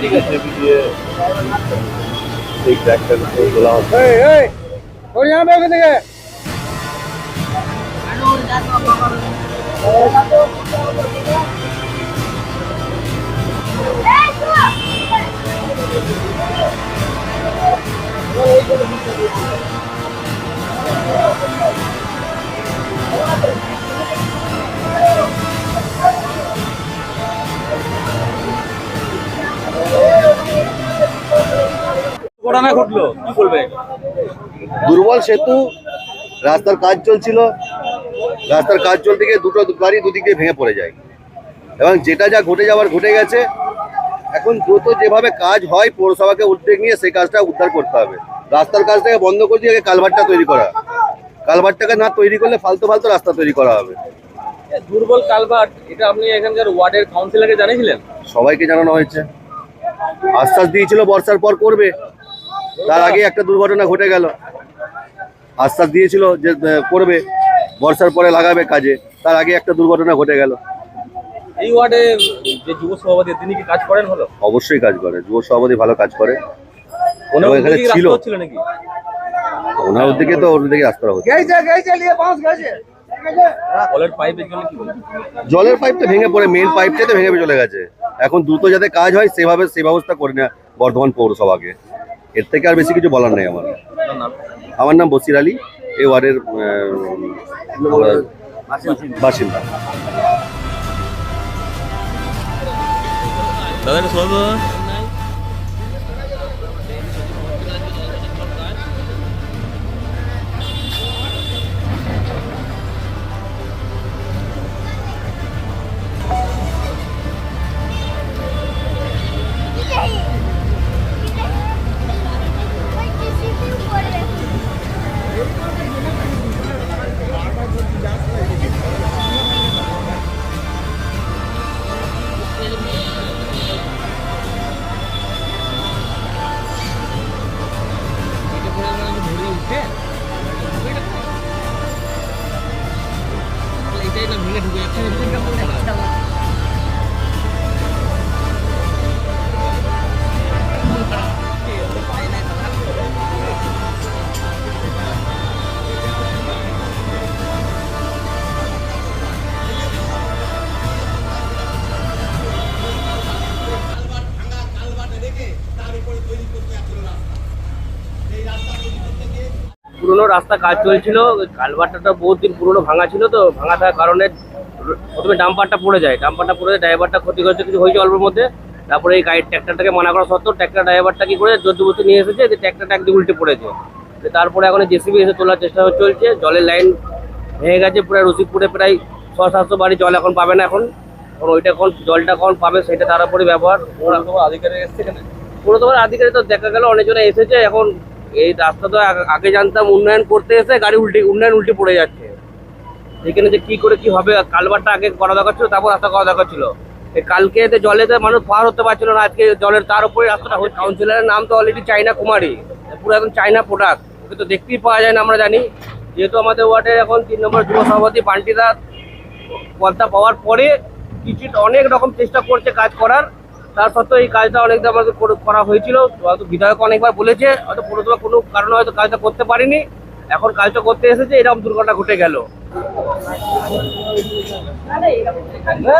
ঠিক আছে দিয়ে এই ট্র্যাকটা তোলা হবে ঘটনা ঘটলো? কি বলবে? দুর্বল সেতু রাস্তার কাজ চলছিল। রাস্তার কাজ চলতে গিয়ে দুটো গাড়ি দুদিকে ভেঙে পড়ে যায়। এবং যেটা যা ঘটে যাওয়ার ঘটে গেছে এখন দ্রুত যেভাবে কাজ হয় পৌরসভাকে উদ্যোগ নিয়ে সেই কাজটা উদ্ধার করতে হবে। রাস্তার কাজটাকে বন্ধ করে দিয়ে কালভারটা তৈরি করা। কালভারটাকে না তৈরি করলে ফালতু ফালতু রাস্তা তৈরি করা হবে। দুর্বল কালভার্ট এটা আপনি এখানকার ওয়ার্ডের কাউন্সিলরকে জানিয়েছিলেন? সবাইকে জানানো হয়েছে। আশ্বাস দিয়েছিল বর্ষার পর করবে। তার আগে একটা দুর্ঘটনা ঘটে গেল। আশ্বাস দিয়েছিল যে করবে বর্ষার পরে লাগাবে কাজে। তার আগে একটা দুর্ঘটনা ঘটে গেল। এই ওয়ার্ডে যে যুব সভাপতি তিনি কি কাজ করেন হলো অবশ্যই কাজ করে। যুব সভাপতি ভালো কাজ করে। এখানে ছিল। নাকি? ওনার দিকে তো ওর দিকে কি বলবেন? জলের পাইপ তো ভেঙে পড়ে মেন পাইপটাই তো ভেঙে চলে গেছে। এখন দ্রুত যাতে কাজ হয় সেভাবে সে ব্যবস্থা করে নেওয়া বর্ধমান পৌরসভাকে। এর থেকে আর বেশি কিছু বলার নেই আমার। আমার নাম বসির আলী, এ ওয়ার্ডের বাসিন্দা। দাদা পুরোনো রাস্তা কাজ চলছিল কালভারটা বহুত দিন পুরোনো ভাঙা ছিল তো ভাঙা থাকার কারণে প্রথমে ডাম্পারটা পড়ে যায়। ডাম্পারটা পড়ে যায় ড্রাইভারটা ক্ষতিগ্রস্ত কিছু হয়েছে অল্পের মধ্যে। তারপরে এই গাড়ির ট্র্যাক্টরটাকে মানা করা সত্ত্বেও ট্র্যাক্টর ড্রাইভারটা কি করে জোরজবস্তি নিয়ে এসেছে যে ট্র্যাক্টরটা একদিন উল্টে পড়েছে। তারপরে এখন জেসিবি এসে তোলার চেষ্টা চলছে জলের লাইন ভেঙে গেছে পুরো রসিকপুরে প্রায় ছ সাতশো বাড়ি জল এখন পাবে না এখন। এখন ওইটা এখন জলটা কখন পাবে সেটা তার উপরে ব্যবহার। আধিকারিক এসছে আধিকারিক তো দেখা গেল অনেকজনে এসেছে। এখন এই রাস্তা তো আগে জানতাম উন্নয়ন করতে এসে গাড়ি উল্টে উন্নয়ন উল্টে পড়ে যাচ্ছে। এখানে যে কি করে কি হবে কালবারটা আগে করা দরকার ছিল, তারপর রাস্তা করা দরকার ছিল। কালকে জলেতে মানুষ পার হতে পারছিল না, আজকে জলের তার উপরে রাস্তাটা হচ্ছে। কাউন্সিলরের নাম তো অলরেডি চাইনা কুমারী পুরো একদম চাইনা প্রোডাক্ট ওকে তো দেখতেই পাওয়া যায় না, আমরা জানি। যেহেতু আমাদের ওয়ার্ডে এখন তিন নম্বর যুব সভাপতি পান্টিদা পদটা পাওয়ার পরে কিছু অনেক রকম চেষ্টা করছে কাজ করার। তার সত্ত্বেও এই কাজটা অনেক আমাদের করে- হয়েছিল। হয়তো বিধায়ক অনেকবার বলেছে, হয়তো পুরোটা কোনো কারণে হয়তো কাজটা করতে পারিনি। এখন কাজটা করতে এসেছে, এরকম দুর্ঘটনা ঘটে গেল। না